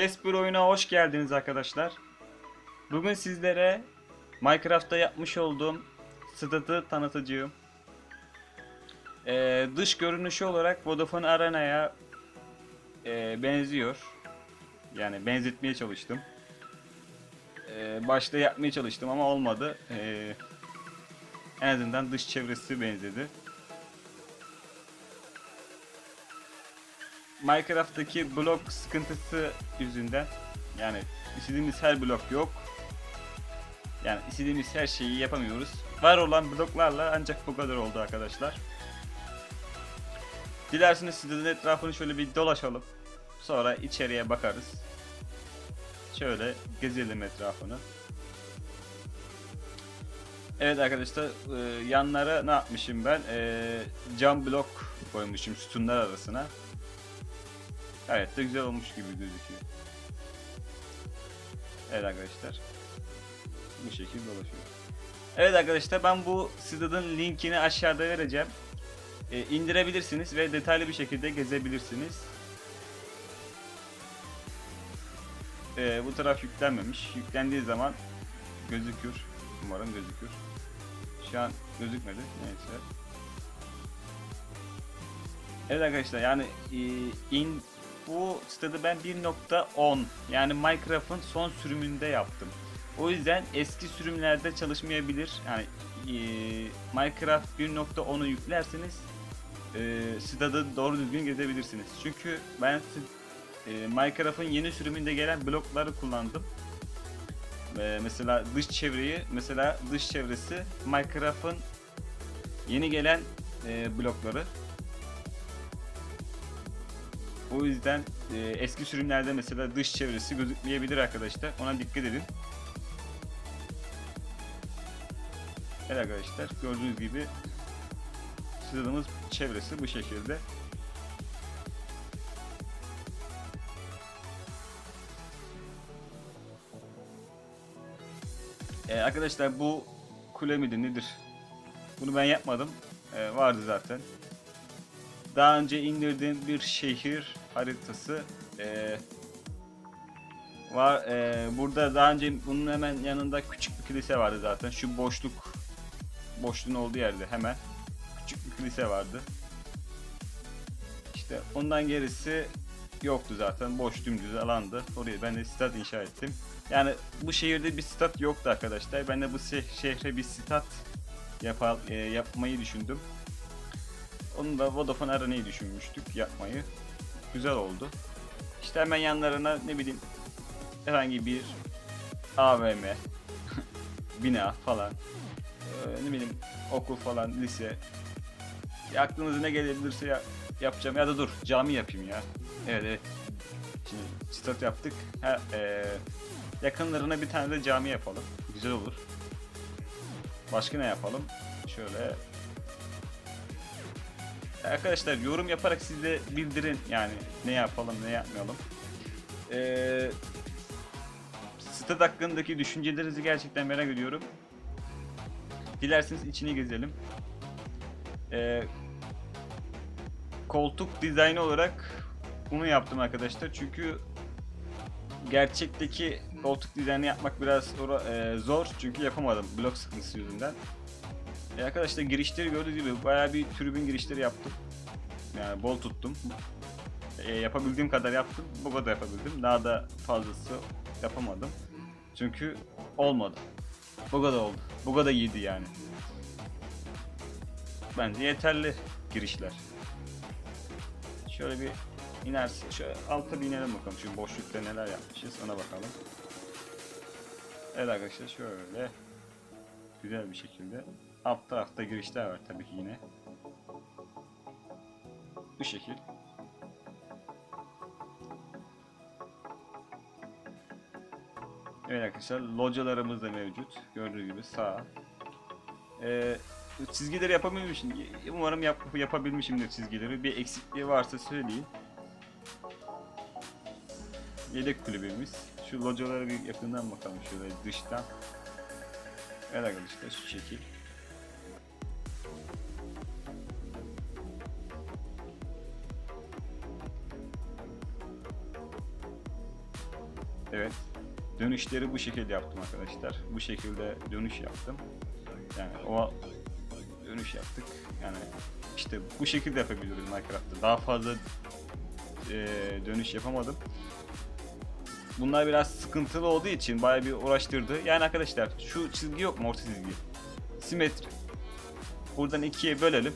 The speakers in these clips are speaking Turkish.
Casper oyuna hoş geldiniz arkadaşlar. Bugün sizlere Minecraft'ta yapmış olduğum stadı tanıtacağım. Ee, dış görünüşü olarak Vodafone Arena'ya e, benziyor. Yani benzetmeye çalıştım. Ee, başta yapmaya çalıştım ama olmadı. Ee, en azından dış çevresi benzedi. Minecraft'taki blok sıkıntısı yüzünden yani istediğimiz her blok yok. Yani istediğimiz her şeyi yapamıyoruz. Var olan bloklarla ancak bu kadar oldu arkadaşlar. Dilerseniz sizin etrafını şöyle bir dolaşalım. Sonra içeriye bakarız. Şöyle gezelim etrafını. Evet arkadaşlar e, yanlara ne yapmışım ben? E, cam blok koymuşum sütunlar arasına. Gayet de güzel olmuş gibi gözüküyor. Evet arkadaşlar. Bu şekilde dolaşıyor. Evet arkadaşlar ben bu Stad'ın linkini aşağıda vereceğim. E, indirebilirsiniz ve detaylı bir şekilde gezebilirsiniz. E, bu taraf yüklenmemiş. Yüklendiği zaman gözükür. Umarım gözükür. Şu an gözükmedi. Neyse. Evet arkadaşlar yani e, in bu sitede ben 1.10 yani Minecraft'ın son sürümünde yaptım. O yüzden eski sürümlerde çalışmayabilir. Yani e, Minecraft 1.10'u yüklerseniz e, sitede doğru düzgün gezebilirsiniz. Çünkü ben e, Minecraft'ın yeni sürümünde gelen blokları kullandım. E, mesela dış çevreyi, mesela dış çevresi Minecraft'ın yeni gelen e, blokları. O yüzden e, eski sürümlerde mesela dış çevresi gözükmeyebilir arkadaşlar. Ona dikkat edin. Evet arkadaşlar gördüğünüz gibi sığdığımız çevresi bu şekilde. E, arkadaşlar bu kule midir nedir? Bunu ben yapmadım. E, vardı zaten daha önce indirdiğim bir şehir haritası ee, var. ee, burada daha önce bunun hemen yanında küçük bir kilise vardı zaten. Şu boşluk boşluğun olduğu yerde hemen küçük bir kilise vardı. İşte ondan gerisi yoktu zaten. Boş dümdüz alandı. Oraya ben de stat inşa ettim. Yani bu şehirde bir stat yoktu arkadaşlar. Ben de bu şeh- şehre bir stat yapal, e, yapmayı düşündüm. Onu da Vodafone Arena'yı düşünmüştük yapmayı. Güzel oldu. İşte hemen yanlarına ne bileyim herhangi bir AVM, bina falan, ee, ne bileyim okul falan, lise. Ya aklınıza ne gelebilirse ya, yapacağım. Ya da dur cami yapayım ya. Evet evet. Şimdi stat yaptık. Ha, ee, yakınlarına bir tane de cami yapalım. Güzel olur. Başka ne yapalım? Şöyle Arkadaşlar yorum yaparak siz de bildirin yani ne yapalım ne yapmayalım. Ee, stat hakkındaki düşüncelerinizi gerçekten merak ediyorum. Dilerseniz içini gezelim. Ee, koltuk dizaynı olarak bunu yaptım arkadaşlar çünkü gerçekteki koltuk dizaynı yapmak biraz e, zor çünkü yapamadım blok sıkıntısı yüzünden. E arkadaşlar girişleri gördüğünüz gibi bayağı bir tribün girişleri yaptım. Yani bol tuttum. E, yapabildiğim kadar yaptım. Bu kadar yapabildim. Daha da fazlası yapamadım. Çünkü olmadı. Bu kadar oldu. Bu kadar iyiydi yani. Bence yeterli girişler. Şöyle bir inersin. Şöyle alta bir inelim bakalım. Şu boşlukta neler yapmışız ona bakalım. Evet arkadaşlar şöyle güzel bir şekilde alt tarafta girişler var tabii ki yine. Bu şekil. Evet arkadaşlar localarımız da mevcut. Gördüğünüz gibi sağ. Ee, çizgileri yapabilmişim. Umarım yap yapabilmişimdir çizgileri. Bir eksikliği varsa söyleyin. Yedek kulübemiz. Şu localara bir yakından bakalım şöyle dıştan. Evet arkadaşlar şu şekil. Dönüşleri bu şekilde yaptım arkadaşlar. Bu şekilde dönüş yaptım. Yani o dönüş yaptık. Yani işte bu şekilde yapabiliyoruz Minecraft'ta. Daha fazla eee, dönüş yapamadım. Bunlar biraz sıkıntılı olduğu için bayağı bir uğraştırdı. Yani arkadaşlar şu çizgi yok mu orta çizgi? Simetri. Buradan ikiye bölelim.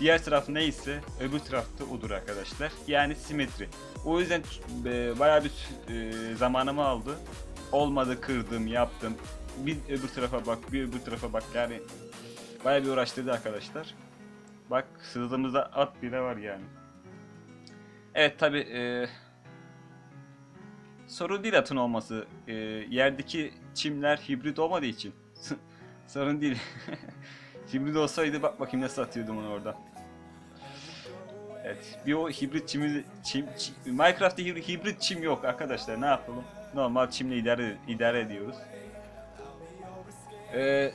Diğer taraf neyse öbür tarafta odur arkadaşlar. Yani simetri. O yüzden e, bayağı bir e, zamanımı aldı. Olmadı kırdım, yaptım. Bir öbür tarafa bak, bir öbür tarafa bak. Yani bayağı bir uğraştırdı arkadaşlar. Bak sırtımızda at bile var yani. Evet tabi e, sorun değil atın olması. E, yerdeki çimler hibrit olmadığı için sorun değil. hibrit olsaydı bak bakayım nasıl atıyordum onu oradan. Evet, bir o hibrit çimi, çim, çim- Minecraft'ta hibrit, çim yok arkadaşlar. Ne yapalım? Normal çimle idare idare ediyoruz. Ee,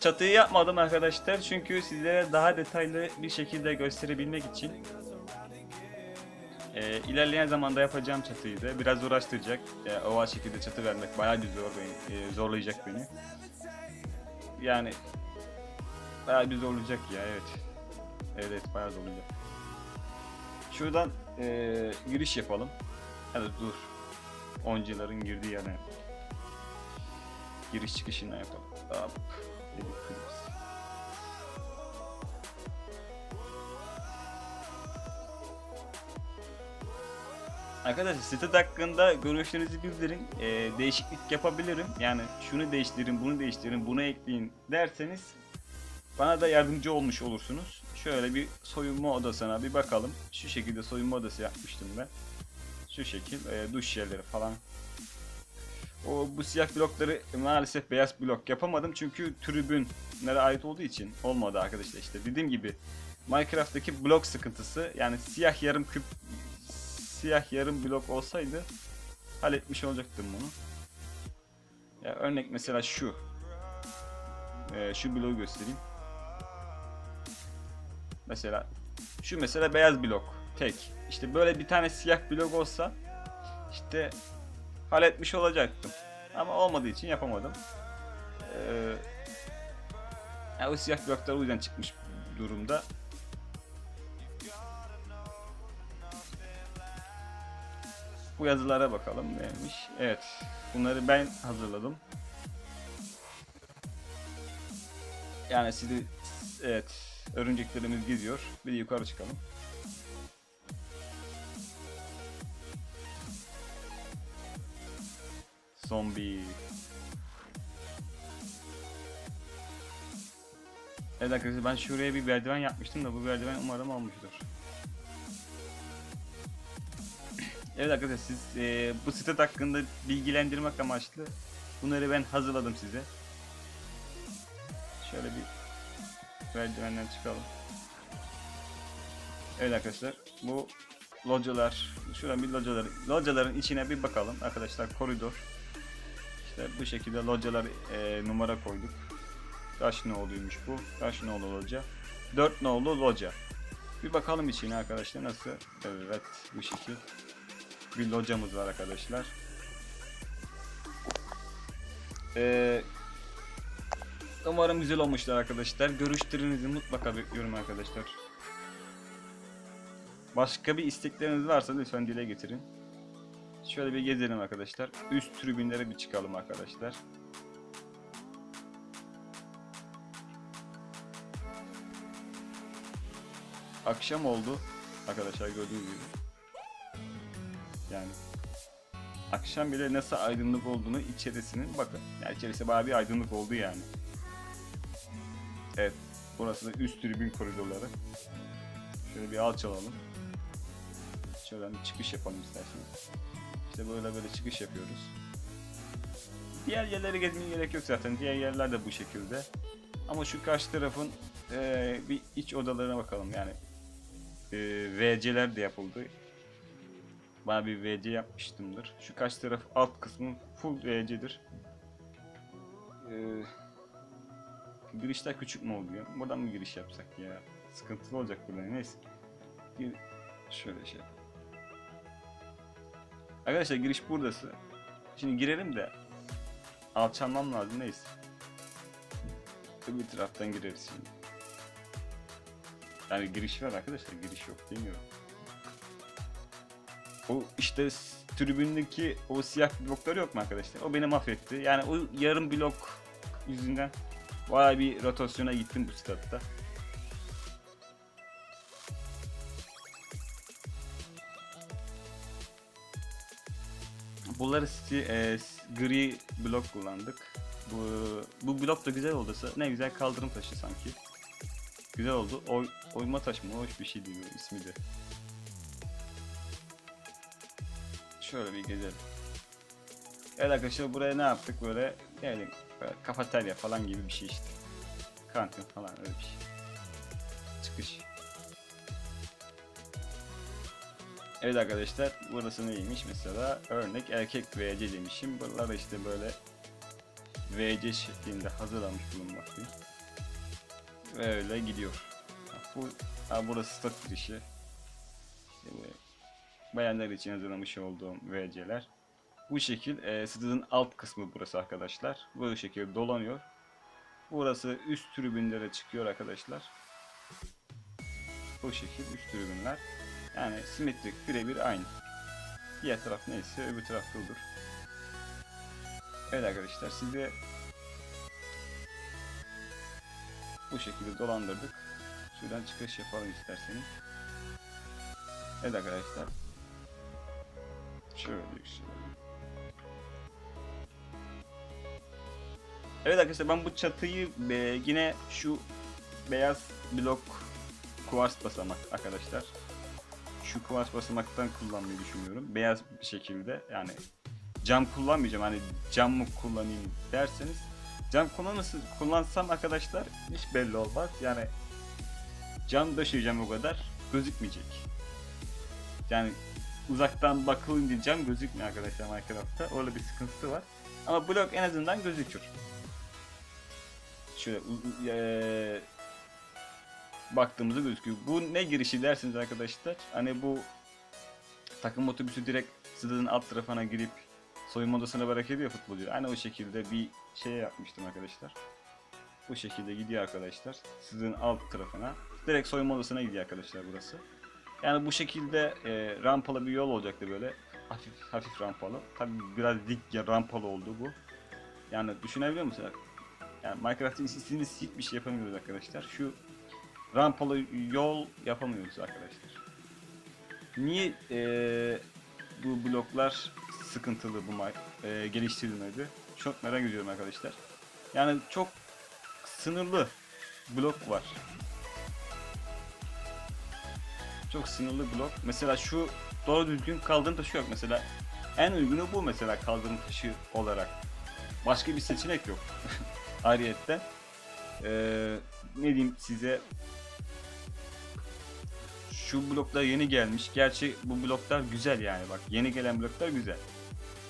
çatıyı yapmadım arkadaşlar çünkü sizlere daha detaylı bir şekilde gösterebilmek için. Ee, ilerleyen zamanda yapacağım çatıyı da biraz uğraştıracak. Ee, oval şekilde çatı vermek bayağı bir zor beni, e, zorlayacak beni. Yani bayağı bir zorlayacak ya evet. Evet bayağı zorlayacak. Şuradan eee, giriş yapalım. Hadi dur. Oncuların girdiği yerine. Giriş çıkışından yapalım. Hop. Arkadaşlar site hakkında görüşlerinizi bildirin. Eee, değişiklik yapabilirim. Yani şunu değiştirin, bunu değiştirin, bunu ekleyin derseniz bana da yardımcı olmuş olursunuz. Şöyle bir soyunma odasına bir bakalım. Şu şekilde soyunma odası yapmıştım ben. Şu şekil e, duş yerleri falan. O bu siyah blokları maalesef beyaz blok yapamadım çünkü tribünlere ait olduğu için olmadı arkadaşlar işte dediğim gibi Minecraft'taki blok sıkıntısı yani siyah yarım küp siyah yarım blok olsaydı halletmiş olacaktım bunu. Ya örnek mesela şu. Ee, şu bloğu göstereyim. Mesela şu mesela beyaz blok tek. İşte böyle bir tane siyah blok olsa işte halletmiş olacaktım. Ama olmadığı için yapamadım. Ee, ya o siyah bloklar o yüzden çıkmış durumda. Bu yazılara bakalım neymiş. Evet. Bunları ben hazırladım. Yani sizi evet örümceklerimiz gidiyor. Bir de yukarı çıkalım. Zombi. Evet arkadaşlar ben şuraya bir merdiven yapmıştım da bu merdiven umarım olmuştur. Evet arkadaşlar siz e, bu site hakkında bilgilendirmek amaçlı bunları ben hazırladım size. Şöyle bir merdivenden çıkalım. Evet arkadaşlar bu localar şuradan bir locaların locaların içine bir bakalım. Arkadaşlar koridor. İşte bu şekilde localar e, numara koyduk. Kaç noluymuş bu? Kaç nolu loca? 4 nolu loca. Bir bakalım içine arkadaşlar nasıl? Evet bu şekil. Bir locamız var arkadaşlar. Eee Umarım güzel olmuşlar arkadaşlar. Görüşlerinizi mutlaka bekliyorum arkadaşlar. Başka bir istekleriniz varsa lütfen dile getirin. Şöyle bir gezelim arkadaşlar. Üst tribünlere bir çıkalım arkadaşlar. Akşam oldu arkadaşlar gördüğünüz gibi. Yani akşam bile nasıl aydınlık olduğunu içerisinin bakın. Yani içerisi bayağı bir aydınlık oldu yani. Burası da üst tribün koridorları. Şöyle bir alçalalım. Şöyle bir çıkış yapalım isterseniz. İşte böyle böyle çıkış yapıyoruz. Diğer yerlere gezmeye gerek yok zaten. Diğer yerler de bu şekilde. Ama şu karşı tarafın eee, bir iç odalarına bakalım yani. Eee VC'ler de yapıldı. Bana bir VC yapmıştımdır. Şu karşı taraf alt kısmı full VC'dir. Eee girişler küçük mü oluyor? Buradan mı giriş yapsak ya? Sıkıntılı olacak burada neyse. Gir şöyle şey. Arkadaşlar giriş buradası. Şimdi girelim de alçalmam lazım neyse. Öbür taraftan gireriz şimdi. Yani giriş var arkadaşlar giriş yok demiyorum. O işte tribündeki o siyah blokları yok mu arkadaşlar? O beni mahvetti. Yani o yarım blok yüzünden bayağı bir rotasyona gittim bu statta. Bunları e, gri blok kullandık. Bu, bu blok da güzel oldu. Ne güzel kaldırım taşı sanki. Güzel oldu. Oy, oyma taş mı? Hoş bir şey değil ismi de. Şöyle bir gezelim. Evet arkadaşlar buraya ne yaptık böyle? Böyle kafeterya falan gibi bir şey işte. Kantin falan öyle bir şey. Çıkış. Evet arkadaşlar burası neymiş mesela örnek erkek VC demişim. Buralar işte böyle VC şeklinde hazırlanmış bulunmaktayım. Ve öyle gidiyor. Bu, ha, burası stat girişi. İşte bayanlar için hazırlamış olduğum VC'ler. Bu şekil e, stadın alt kısmı burası arkadaşlar. Bu şekilde dolanıyor. Burası üst tribünlere çıkıyor arkadaşlar. Bu şekil üst tribünler. Yani simetrik birebir aynı. Diğer taraf neyse öbür tarafta olur. Evet arkadaşlar size bu şekilde dolandırdık. Şuradan çıkış yapalım isterseniz. Evet arkadaşlar. Şöyle şöyle. Evet arkadaşlar ben bu çatıyı e, yine şu beyaz blok kuvars basamak arkadaşlar. Şu kuvars basamaktan kullanmayı düşünüyorum. Beyaz bir şekilde yani cam kullanmayacağım. Hani cam mı kullanayım derseniz cam kullanırsın, kullansam arkadaşlar hiç belli olmaz. Yani cam döşeyeceğim o kadar gözükmeyecek. Yani uzaktan bakılınca cam gözükmüyor arkadaşlar Minecraft'ta. Öyle bir sıkıntısı var. Ama blok en azından gözükür. Şöyle eee, baktığımızda gözüküyor. Bu ne girişi dersiniz arkadaşlar? Hani bu takım otobüsü direkt stadın alt tarafına girip soyunma odasına bırakıyor ya futbolcu. Hani o şekilde bir şey yapmıştım arkadaşlar. Bu şekilde gidiyor arkadaşlar. Stadın alt tarafına. Direkt soyunma odasına gidiyor arkadaşlar burası. Yani bu şekilde e, rampalı bir yol olacaktı böyle. Hafif hafif rampalı. Tabi biraz dik ya rampalı oldu bu. Yani düşünebiliyor musunuz? Yani Minecraft'ın istediğimiz hiçbir şey yapamıyoruz arkadaşlar. Şu rampalı yol yapamıyoruz arkadaşlar. Niye eee, bu bloklar sıkıntılı bu eee, geliştirilmedi? Çok merak ediyorum arkadaşlar. Yani çok sınırlı blok var. Çok sınırlı blok. Mesela şu doğru düzgün kaldırım taşı yok mesela. En uygunu bu mesela kaldırım taşı olarak. Başka bir seçenek yok. Ayrıyetten. Ee, ne diyeyim size şu bloklar yeni gelmiş. Gerçi bu bloklar güzel yani bak yeni gelen bloklar güzel.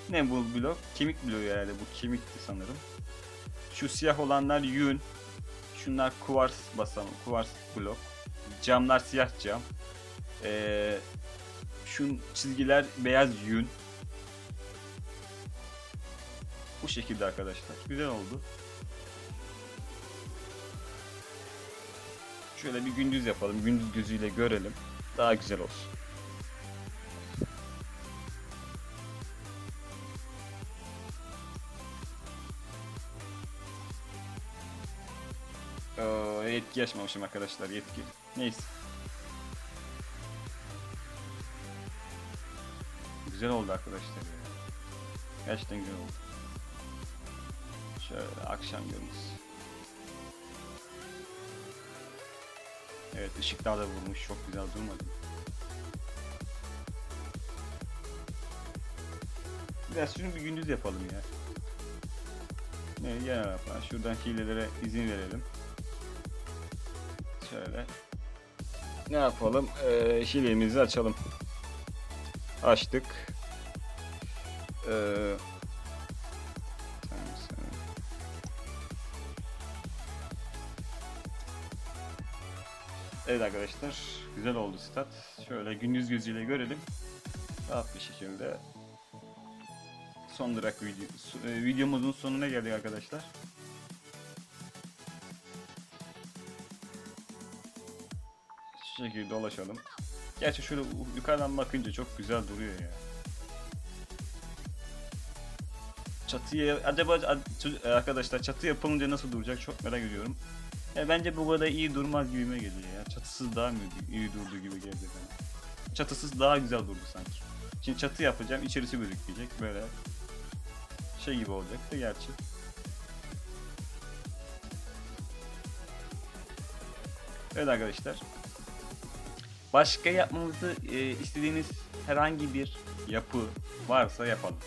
Ne bu blok? Kemik bloğu herhalde bu kemikti sanırım. Şu siyah olanlar yün. Şunlar kuvars basamı, kuvars blok. Camlar siyah cam. Ee, şu çizgiler beyaz yün. Bu şekilde arkadaşlar. Güzel oldu. Şöyle bir gündüz yapalım. Gündüz gözüyle görelim. Daha güzel olsun. Ee, yetki açmamışım arkadaşlar yetki. Neyse. Güzel oldu arkadaşlar. Gerçekten güzel oldu. Şöyle akşam görüntüsü. Evet ışıklar da vurmuş. Çok güzel durmadı. Biraz şunu bir gündüz yapalım ya. Ne gel yapalım. Şuradan hilelere izin verelim. Şöyle. Ne yapalım? Ee, hilemizi açalım. Açtık. Ee, Evet arkadaşlar, güzel oldu stat. Şöyle gündüz gözüyle görelim. Rahat bir şekilde son durak video, e, videomuzun sonuna geldik arkadaşlar. Şu şekilde dolaşalım. Gerçi şöyle yukarıdan bakınca çok güzel duruyor ya. Çatıya acaba ço- arkadaşlar çatı yapılınca nasıl duracak çok merak ediyorum. Ya bence bu kadar iyi durmaz gibime geliyor ya. Çatısız daha mı iyi durdu gibi geldi bana. Çatısız daha güzel durdu sanki. Şimdi çatı yapacağım, içerisi gözükmeyecek. Böyle şey gibi olacaktı gerçi. Evet arkadaşlar. Başka yapmamızı e, istediğiniz herhangi bir yapı varsa yapalım.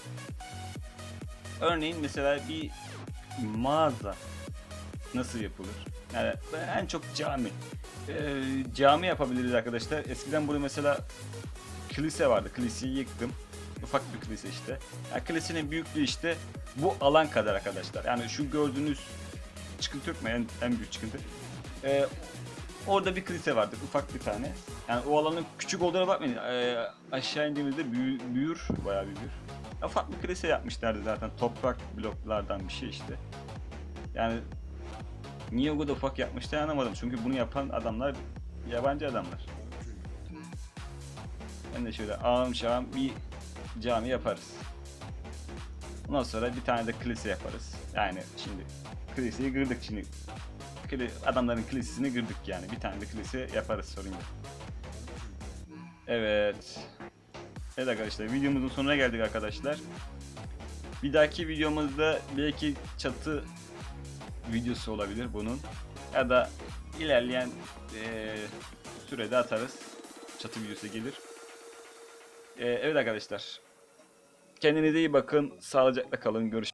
Örneğin mesela bir mağaza nasıl yapılır? Yani en çok cami. Ee, cami yapabiliriz arkadaşlar. Eskiden burada mesela kilise vardı. Kiliseyi yıktım. Ufak bir kilise işte. Yani kilisenin büyüklüğü işte bu alan kadar arkadaşlar. Yani şu gördüğünüz çıkıntı yok mu? En, en büyük çıkıntı. Ee, orada bir kilise vardı. Ufak bir tane. Yani o alanın küçük olduğuna bakmayın. Ee, aşağı indiğimizde büyür, büyür. Bayağı büyür. Ufak bir kilise yapmışlardı zaten. Toprak bloklardan bir şey işte. Yani niye o kadar ufak yapmışlar anlamadım. Çünkü bunu yapan adamlar yabancı adamlar. Ben de şöyle ağım şağım bir cami yaparız. Ondan sonra bir tane de kilise yaparız. Yani şimdi kiliseyi kırdık şimdi. Adamların kilisesini kırdık yani. Bir tane de kilise yaparız sorun yok. Evet. Evet arkadaşlar videomuzun sonuna geldik arkadaşlar. Bir dahaki videomuzda belki çatı videosu olabilir bunun. Ya da ilerleyen eee, sürede atarız. Çatı videosu gelir. Eee, evet arkadaşlar. Kendinize iyi bakın. Sağlıcakla kalın. Görüşürüz.